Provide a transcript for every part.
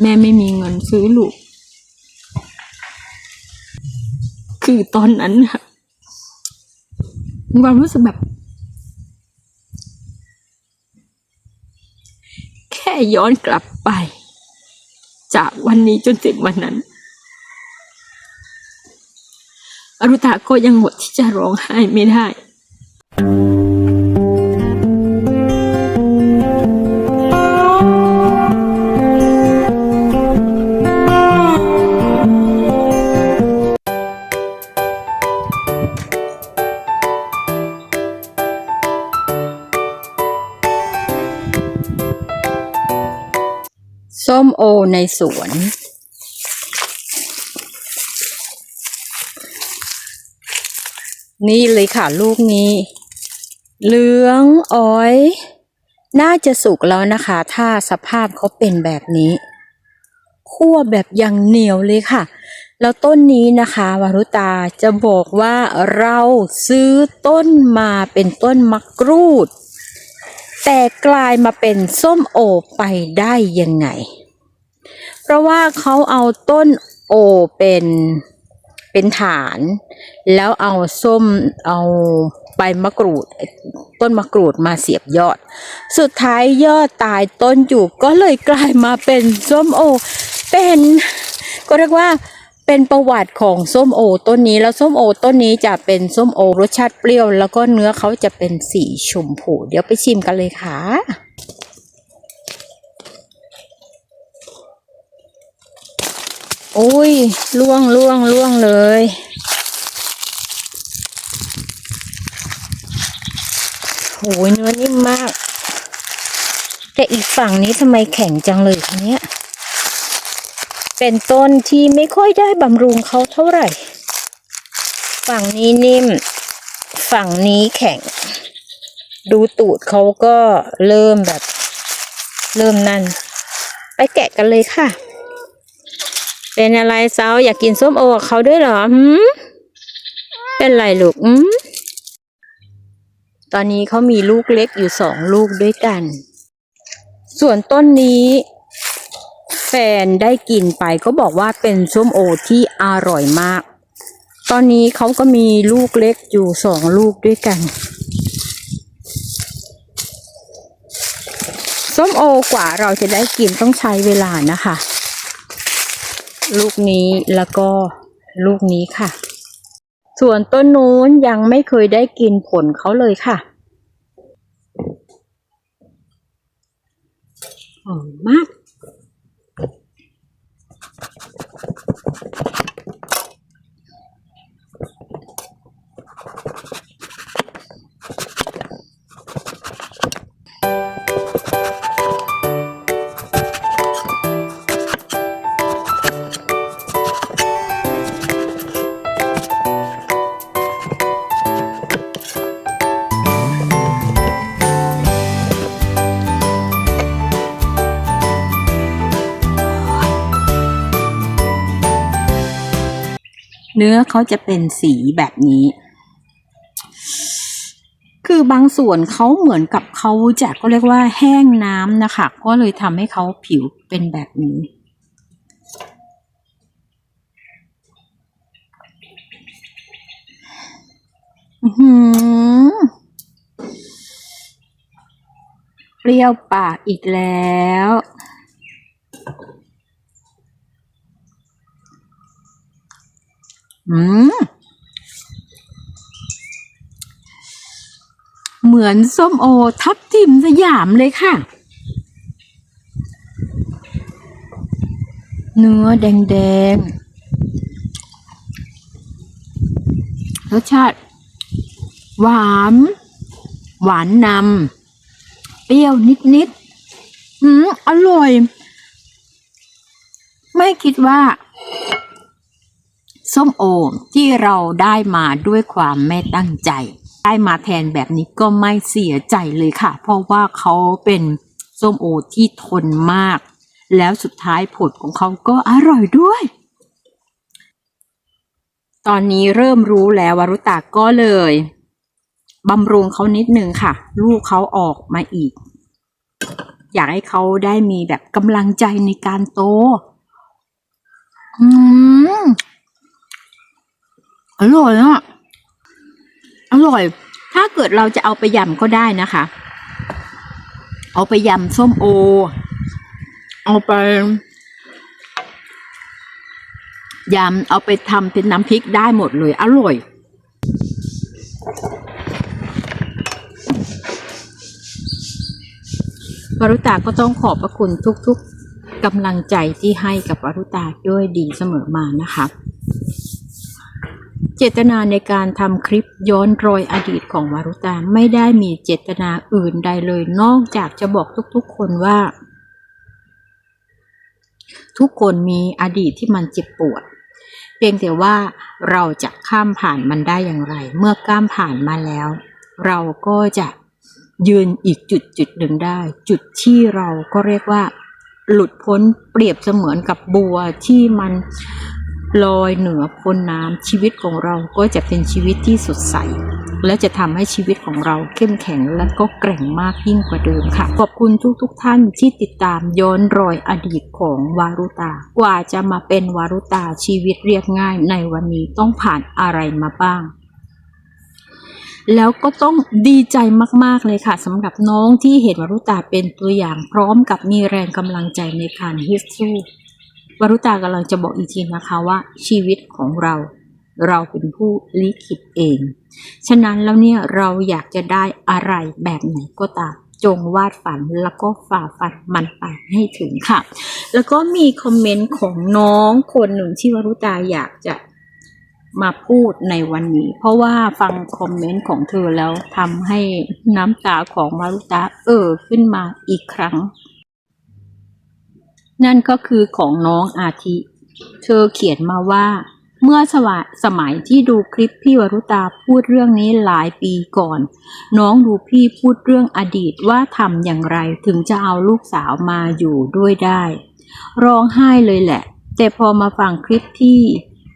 แม่ไม่มีเงินซื้อลูก คือตอนนั้นค่ะมีความรู้สึกแบบ แค่ย้อนกลับไป จากวันนี้จนถึงวันนั้น อรุตาก็ยังหมดที่จะร้องไห้ไม่ได้ สวน นี่เลยค่ะลูกนี้ เหลืองอ้อย น่าจะสุกแล้วนะคะ ถ้าสภาพเขาเป็นแบบนี้คั่วแบบอย่างเหนียวเลยค่ะ แล้วต้นนี้นะคะวารุตาจะบอกว่าเราซื้อต้นมาเป็นต้นมะกรูด แต่กลายมาเป็นส้มโอไปได้ยังไง เพราะว่าเขาเอาต้นโอเป็นเป็นฐาน แล้วเอาส้มเอาใบมะกรูด ต้นมะกรูดมาเสียบยอด สุดท้ายยอดตายต้นอยู่ก็เลยกลายมาเป็นส้มโอ เป็นก็เรียกว่าเป็นประวัติของส้มโอต้นนี้แล้วส้มโอต้นนี้จะเป็นส้มโอรสชาติเปรี้ยว แล้วก็เนื้อเขาจะเป็นสีชมพู เดี๋ยวไปชิมกันเลยค่ะ โอ้ยล่วงล่วงล่วงเลย โอ้ยเนื้อนิ่มมาก แต่อีกฝั่งนี้ทำไมแข็งจังเลยคะเนี่ยเป็นต้นที่ไม่ค่อยได้บำรุงเขาเท่าไหร่ ฝั่งนี้นิ่ม ฝั่งนี้แข็ง ดูตูดเขาก็เริ่มแบบ เริ่มนั่น ไปแกะกันเลยค่ะ เป็นอะไรเซาอยากกินส้มโอกับเขาด้วยเหรอหืมเป็นไรลูกอืมตอนนี้เขามีลูกเล็กอยู่สองลูกด้วยกัน ส่วนต้นนี้ แฟนได้กินไปก็บอกว่าเป็นส้มโอที่อร่อยมาก ตอนนี้เขาก็มีลูกเล็กอยู่สองลูกด้วยกันส้มโอกว่าเราจะได้กินต้องใช้เวลานะคะ ลูกนี้แล้วก็ลูกนี้ค่ะ ส่วนต้นนู้นยังไม่เคยได้กินผลเขาเลยค่ะหอมมาก เนื้อเขาจะเป็นสีแบบนี้ คือบางส่วนเขาเหมือนกับเขาจะก็เรียกว่าแห้งน้ำนะคะ ก็เลยทำให้เขาผิวเป็นแบบนี้เปรี้ยวปากอีกแล้ว อืมเหมือนส้มโอทับทิมสยามเลยค่ะ เนื้อแดงๆ รสชาติ หวาน หวานนำ เปรี้ยวนิดๆ อืม อร่อย ไม่คิดว่า ส้มโอที่เราได้มาด้วยความไม่ตั้งใจ ได้มาแทนแบบนี้ก็ไม่เสียใจเลยค่ะ เพราะว่าเขาเป็นส้มโอที่ทนมาก แล้วสุดท้ายผลของเขาก็อร่อยด้วย ตอนนี้เริ่มรู้แล้ววารุตาก็เลยบำรุงเขานิดนึงค่ะ ลูกเขาออกมาอีก อยากให้เขาได้มีแบบกำลังใจในการโต อืม อร่อยอะอร่อย ถ้าเกิดเราจะเอาไปยำก็ได้นะคะ เอาไปยำส้มโอ เอาไปยำเอาไปทำเป็นน้ำพริกได้หมดเลย อร่อย วรุตาก็ต้องขอบพระคุณทุกๆกำลังใจที่ให้กับวรุตาด้วยดีเสมอมานะคะ จตนาในการทำคลิปย้อนรอยอดีตของวารุตาไม่ได้มีเจตนาอื่นใดเลย นอกจากจะบอกทุกๆคนว่า ทุกคนมีอดีตที่มันเจ็บปวด เพียงแต่ว่าเราจะข้ามผ่านมันได้อย่างไร เมื่อข้ามผ่านมาแล้ว เราก็จะยืนอีกจุดจุดหนึ่งได้ จุดที่เราก็เรียกว่า หลุดพ้นเปรียบเสมือนกับบัวที่มัน ลอยเหนือพ้นน้ำชีวิตของเราก็จะเป็นชีวิตที่สดใส และจะทำให้ชีวิตของเราเข้มแข็งและก็แกร่งมากยิ่งกว่าเดิมค่ะ ขอบคุณทุกๆทท่านที่ติดตามย้อนรอยอดีตของวารุตา กว่าจะมาเป็นวารุตาชีวิตเรียบง่ายในวันนี้ต้องผ่านอะไรมาบ้าง แล้วก็ต้องดีใจมากๆเลยค่ะสำหรับน้องที่เห็นวารุตาเป็นตัวอย่างพร้อมกับมีแรงกำลังใจในการฮึดสู้ วรุตากำลังจะบอกอีกทีนะคะว่าชีวิตของเราเราเป็นผู้ลิขิตเอง ฉะนั้นแล้วเนี่ยเราอยากจะได้อะไรแบบไหนก็ตาม จงวาดฝันแล้วก็ฝ่าฟันมันไปให้ถึงค่ะ แล้วก็มีคอมเมนต์ของน้องคนหนึ่งที่วรุตาอยากจะมาพูดในวันนี้ เพราะว่าฟังคอมเมนต์ของเธอแล้วทำให้น้ำตาของวรุตาเอ่อขึ้นมาอีกครั้ง นั่นก็คือของน้องอาทิ เธอเขียนมาว่า เมื่อสวะสมัยที่ดูคลิปพี่วรุตาพูดเรื่องนี้หลายปีก่อน น้องดูพี่พูดเรื่องอดีตว่าทำอย่างไรถึงจะเอาลูกสาวมาอยู่ด้วยได้ ร้องไห้เลยแหละ แต่พอมาฟังคลิปที่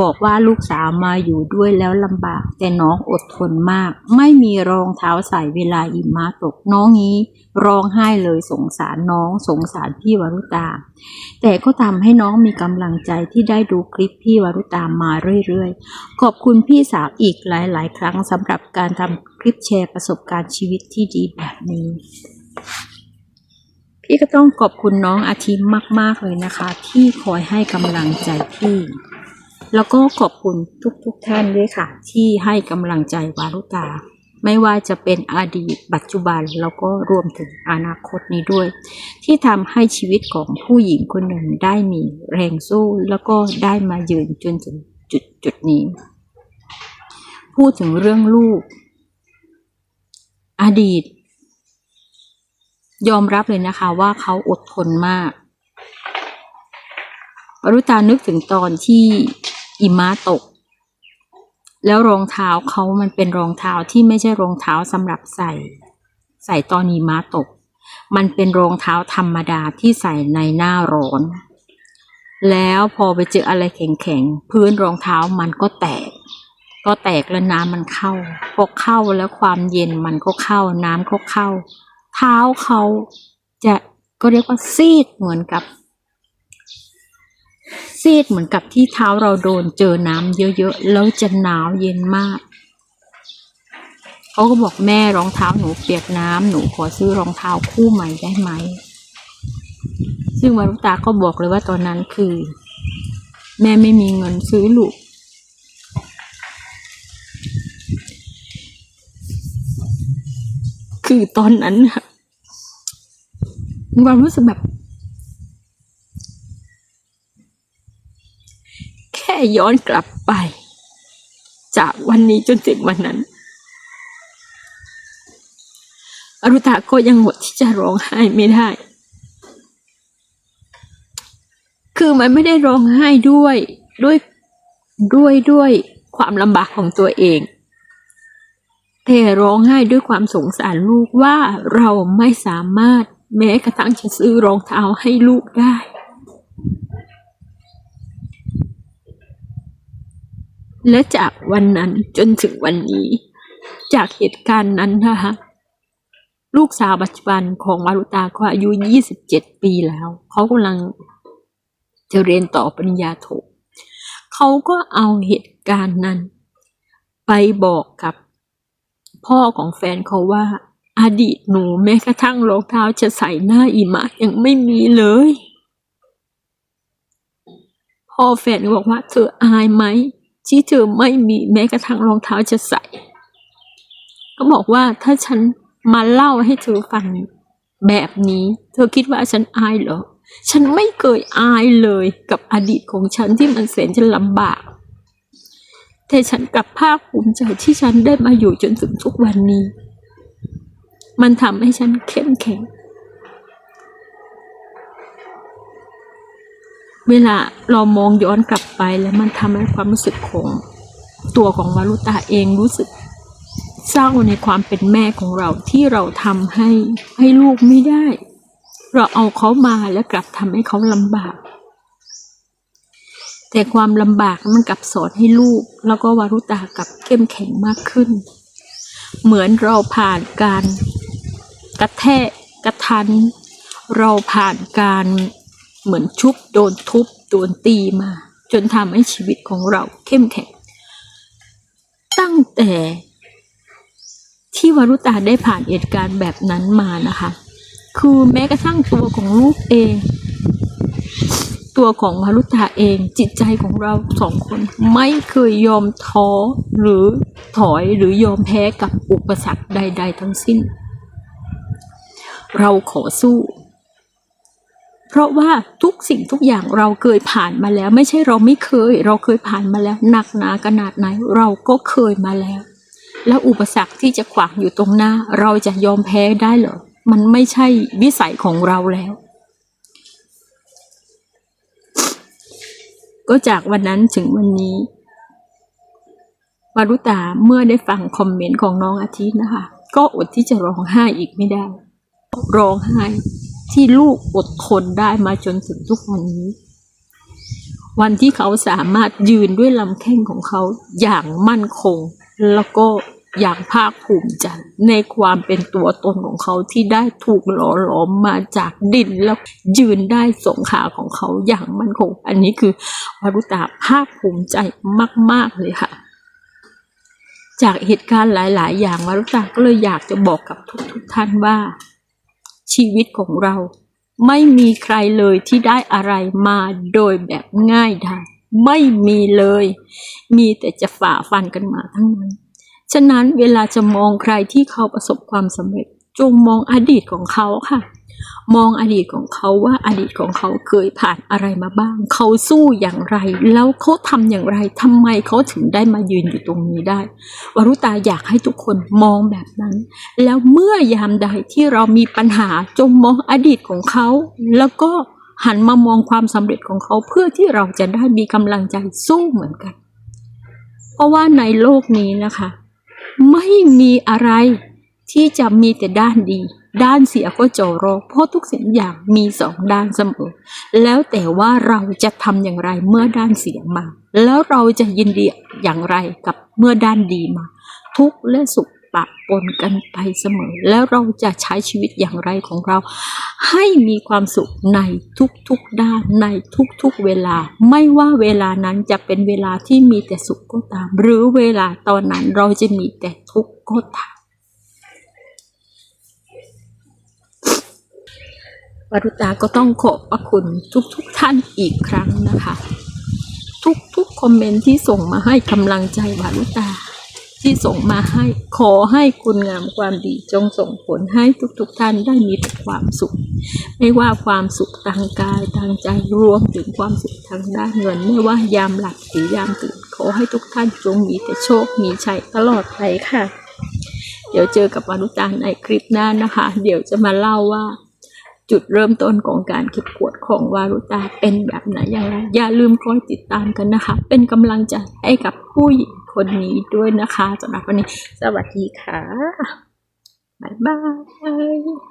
บอกว่าลูกสาวมาอยู่ด้วยแล้วลำบาก แต่น้องอดทนมาก ไม่มีรองเท้าใส่เวลาหิมะตกน้องนี้ ร้องไห้เลยสงสารน้องสงสารพี่วรุตา แต่ก็ทำให้น้องมีกำลังใจที่ได้ดูคลิปพี่วรุตามาเรื่อยๆ ขอบคุณพี่สาวอีกหลายๆ ครั้งสำหรับการทำคลิปแชร์ประสบการณ์ชีวิตที่ดีแบบนี้พี่ก็ต้องขอบคุณน้องอาทิตย์มาก ๆ เลยนะคะ ที่คอยให้กำลังใจพี่ แล้วก็ขอบคุณทุกๆทท่านด้วยค่ะ ที่ให้กำลังใจวารุตา ไม่ว่าจะเป็นอดีตปัจจุบันแล้วก็รวมถึงอนาคตนี้ด้วย ที่ทำให้ชีวิตของผู้หญิงคนหนึ่งได้มีแรงสู้ แล้วก็ได้มายืนจนถึงจุดจุดนี้ พูดถึงเรื่องลูก อดีต ยอมรับเลยนะคะว่าเขาอดทนมากวรุตานึกถึงตอนที่ อิมะตก แล้วรองเท้าเขามันเป็นรองเท้าที่ไม่ใช่รองเท้าสำหรับใส่ ใส่ตอนหิมะตก มันเป็นรองเท้าธรรมดาที่ใส่ในหน้าร้อน แล้วพอไปเจออะไรแข็งๆ พื้นรองเท้ามันก็แตก ก็แตกแล้วน้ำมันเข้า พอเข้าแล้วความเย็นมันก็เข้าน้ำก็เข้า เท้าเขาจะก็เรียกว่าซีดเหมือนกับ ซีดเหมือนกับที่เท้าเราโดนเจอน้ำเยอะๆ แล้วจะหนาวเย็นมาก เขาก็บอกแม่รองเท้าหนูเปียกน้ำหนูขอซื้อรองเท้าคู่ใหม่ได้ไหม ซึ่งวารุตาก็บอกเลยว่าตอนนั้นคือ แม่ไม่มีเงินซื้อลูกคือตอนนั้นอะมีความรู้สึกแบบ แค่ ย้อนกลับไป จากวันนี้จนถึงวันนั้น อรุตาก็ยังหมดที่จะร้องไห้ไม่ได้ คือมันไม่ได้ร้องไห้ด้วยด้วยด้วยด้วยความลำบากของตัวเองแต่ร้องไห้ด้วยความสงสารลูกว่าเราไม่สามารถแม้กระทั่งจะซื้อรองเท้าให้ลูกได้ และจากวันนั้นจนถึงวันนี้ จากเหตุการณ์นั้นนะคะลูกสาวปัจจุบันของวารุตาก็อายุ 27 ปีแล้ว เขากำลังจะเรียนต่อปริญญาโทเขาก็เอาเหตุการณ์นั้น ไปบอกกับพ่อของแฟนเขาว่า อดีตหนูแม้กระทั่งรองเท้าจะใส่หน้าอิมะยังไม่มีเลย พ่อแฟนบอกว่าเธออายไหม ที่เธอไม่มีแม้กระทั่งรองเท้าจะใส่ก็บอกว่าถ้าฉันมาเล่าให้เธอฟังแบบนี้ เธอคิดว่าฉันอายเหรอ ฉันไม่เคยอายเลยกับอดีตของฉันที่มันแสนจะลำบาก แต่ฉันกลับภาคภูมิใจที่ฉันได้มาอยู่จนถึงทุกวันนี้ มันทำให้ฉันเข้มแข็ง เวลาเรามองย้อนกลับไปแล้วมันทำให้ความรู้สึกของตัวของวารุตาเองรู้สึกเศร้าในความเป็นแม่ของเราที่เราทำให้ให้ลูกไม่ได้ เราเอาเขามาแล้วกลับทำให้เขาลำบาก แต่ความลำบากมันกลับสอนให้ลูก แล้วก็วารุตากลับเข้มแข็งมากขึ้น เหมือนเราผ่านการกระแทกกระทัน เราผ่านการ เหมือนชุบโดนทุบโดนตีมา จนทำให้ชีวิตของเราเข้มแข็ง ตั้งแต่ที่วรุตาได้ผ่านเหตุการณ์แบบนั้นมานะคะ คือแม้กระทั่งตัวของลูกเอง ตัวของวรุตาเองจิตใจของเราสองคนไม่เคยยอมท้อหรือถอยหรือยอมแพ้กับอุปสรรคใด ๆ ทั้งสิ้น เราขอสู้ เพราะว่าทุกสิ่งทุกอย่างเราเคยผ่านมาแล้ว ไม่ใช่เราไม่เคย เราเคยผ่านมาแล้วหนักหนาขนาดไหนเราก็เคยมาแล้ว แล้วอุปสรรคที่จะขวางอยู่ตรงหน้า เราจะยอมแพ้ได้เหรอมันไม่ใช่วิสัยของเราแล้ว ก็จากวันนั้นถึงวันนี้วารุตาเมื่อได้ฟังคอมเมนต์ของน้องอาทิตย์นะคะ ก็อดที่จะร้องไห้อีกไม่ได้ ร้องไห้ ที่ลูกอดทนได้มาจนถึงทุกวันนี้ วันที่เขาสามารถยืนด้วยลำแข้งของเขาอย่างมั่นคง แล้วก็อย่างภาคภูมิใจในความเป็นตัวตนของเขาที่ได้ถูกหล่อหลอมมาจากดินแล้วยืนได้สงขาของเขาอย่างมั่นคง อันนี้คือวารุตาภาคภูมิใจมาก ๆ เลยค่ะ จากเหตุการณ์หลาย ๆ อย่างวารุตาก็เลยอยากจะบอกกับทุก ๆท่านว่า ชีวิตของเรา ไม่มีใครเลยที่ได้อะไรมาโดยแบบง่ายดายไม่มีเลย มีแต่จะฝ่าฟันกันมาทั้งนั้น ฉะนั้นเวลาจะมองใครที่เขาประสบความสำเร็จ จงมองอดีตของเขาค่ะ มองอดีตของเขาว่าอดีตของเขาเคยผ่านอะไรมาบ้าง เขาสู้อย่างไร แล้วเขาทำอย่างไรทำไมเขาถึงได้มายืนอยู่ตรงนี้ได้ วรุตาอยากให้ทุกคนมองแบบนั้น แล้วเมื่อยามใดที่เรามีปัญหาจงมองอดีตของเขา แล้วก็หันมามองความสำเร็จของเขาเพื่อที่เราจะได้มีกำลังใจสู้เหมือนกัน เพราะว่าในโลกนี้นะคะ ไม่มีอะไรที่จะมีแต่ด้านดี ด้านเสียก็จอรอเพราะทุกสิ่งอย่างมีสองด้านเสมอ แล้วแต่ว่าเราจะทำอย่างไรเมื่อด้านเสียมา แล้วเราจะยินดีอย่างไรกับเมื่อด้านดีมา ทุกและสุขปะปนกันไปเสมอ แล้วเราจะใช้ชีวิตอย่างไรของเรา ให้มีความสุขในทุกๆด้านในทุกๆเวลา ไม่ว่าเวลานั้นจะเป็นเวลาที่มีแต่สุขก็ตาม หรือเวลาตอนนั้นเราจะมีแต่ทุกข์ก็ตาม วรุตาก็ต้องขอบพระคุณทุกๆทท่านอีกครั้งนะคะ ทุกๆคอมเมนต์ที่ส่งมาให้กำลังใจวรุตา ที่ส่งมาให้ขอให้คุณงามความดีจงส่งผลให้ทุกๆทท่านได้มีแต่ความสุข ไม่ว่าความสุขทางกายทางใจรวมถึงความสุขทางด้านเงินไม่ว่ายามหลับหรือยามตื่นขอให้ทุกท่านจงมีแต่โชคมีชัยตลอดไปค่ะ เดี๋ยวเจอกับวารุตาในคลิปหน้านะคะ เดี๋ยวจะมาเล่าว่า จุดเริ่มต้นของการเก็บขวดของวารุตาเป็นแบบไหนอย่างไร อย่าลืมคอยติดตามกันนะคะ เป็นกำลังใจให้กับผู้หญิงคนนี้ด้วยนะคะสำหรับวันนี้ สวัสดีค่ะ บ๊ายบาย